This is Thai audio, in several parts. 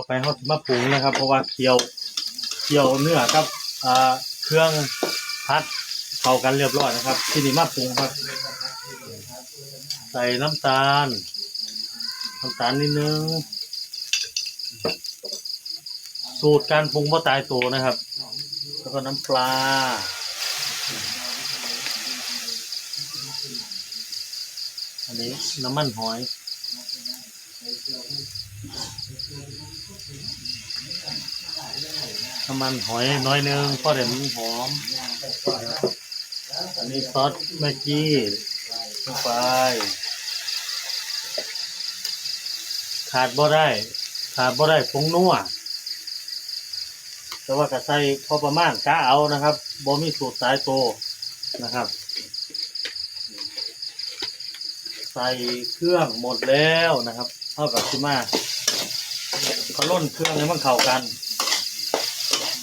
ต่อไปเขาจะมาปรุงนะครับ เพราะว่าเคี่ยวเคี่ยวเนื้อกับอ่าเครื่องพัดเข้ากันเรียบร้อยนะครับ ที่นี่มาปรุงครับ ใส่น้ำตาลน้ำตาลนิดนึงสูตรการปรุงว่าตายตัวนะครับ แล้วก็น้ำปลา อันนี้น้ำมันหอย น้ำมันหอยน้อยหนึงเพราะเดี๋ยวมันหอม อันนี้ซอสแม็กกี้ลงไปขาดบ่ได้ ขาดบ่ได้ผงนัวแต่ว่ากระใส่พอประมาณกะเอานะครับบ่มีสูตรสายโตนะครับ ใส่เครื่องหมดแล้วนะครับเท่ากับที่มาเขาล่นเครื่องให้มันเข้ากัน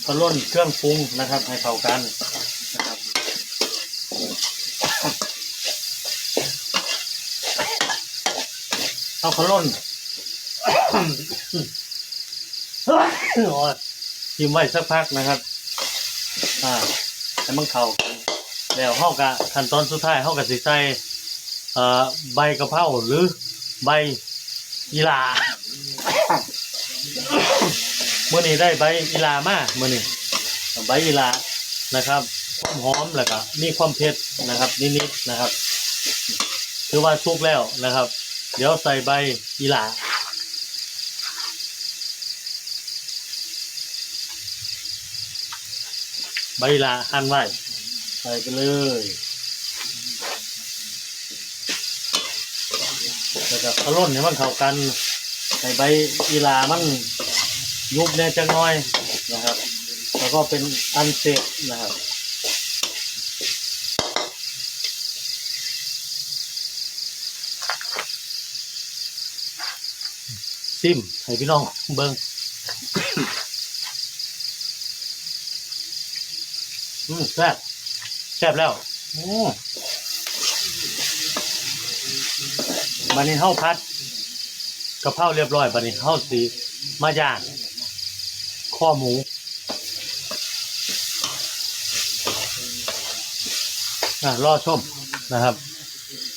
เขาล่นเครื่องปรุงนะครับ ให้เข้ากันนะครับเอาขาล่นยทิ้งไว้สักพักนะครับอ่าให้มันเข้ากันแล้วเฮากะขั้นตอนสุดท้ายเฮากะสิใส่เอ่อใบกะเพราหรือใบอีหลา เมื่อนี้ได้ใบอีลามาเมื่อนี้ใบอีลานะครับความหอมแล้วก็มีความเผ็ดนะครับ นิดๆนะครับถือว่าสุกแล้วนะครับ เดี๋ยวใส่ใบอีลาใบอีลาหั่นไว้ใส่ไปเลยแล้วก็ขลุ่นให้มันเข้ากันใส่ใบอีลามัน ยุบแน่จังน้อยนะครับ แล้วก็เป็นอันเสร็จนะครับซิมให้พี่น้องเบิ้งอืมแซ่บแซ่บแล้วอืมบันนี้เฮาพัดกระเพราเรียบร้อยบันนี้เฮาสีมาย่าง ข้อหมูอ่ารอชมนะครับ